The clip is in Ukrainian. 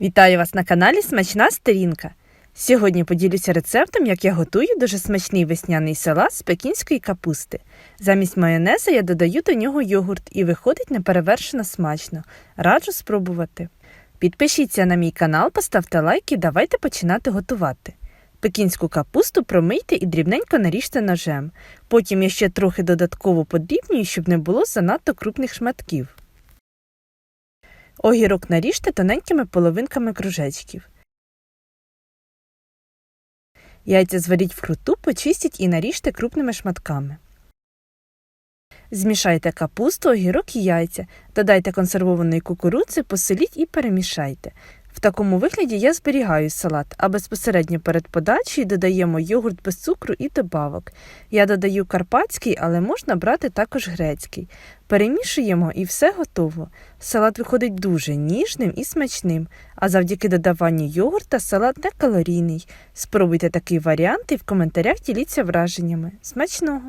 Вітаю вас на каналі Смачна Сторінка. Сьогодні поділюся рецептом, як я готую дуже смачний весняний салат з пекінської капусти. Замість майонеза я додаю до нього йогурт і виходить неперевершено смачно. Раджу спробувати. Підпишіться на мій канал, поставте лайк і давайте починати готувати. Пекінську капусту промийте і дрібненько наріжте ножем. Потім я ще трохи додатково подрібнюю, щоб не було занадто крупних шматків. Огірок наріжте тоненькими половинками кружечків. Яйця зваріть вкруту, почистіть і наріжте крупними шматками. Змішайте капусту, огірок і яйця, додайте консервованої кукурудзи, посоліть і перемішайте. В такому вигляді я зберігаю салат, а безпосередньо перед подачею додаємо йогурт без цукру і добавок. Я додаю карпатський, але можна брати також грецький. Перемішуємо і все готово. Салат виходить дуже ніжним і смачним, а завдяки додаванню йогурта салат не калорійний. Спробуйте такий варіант і в коментарях діліться враженнями. Смачного!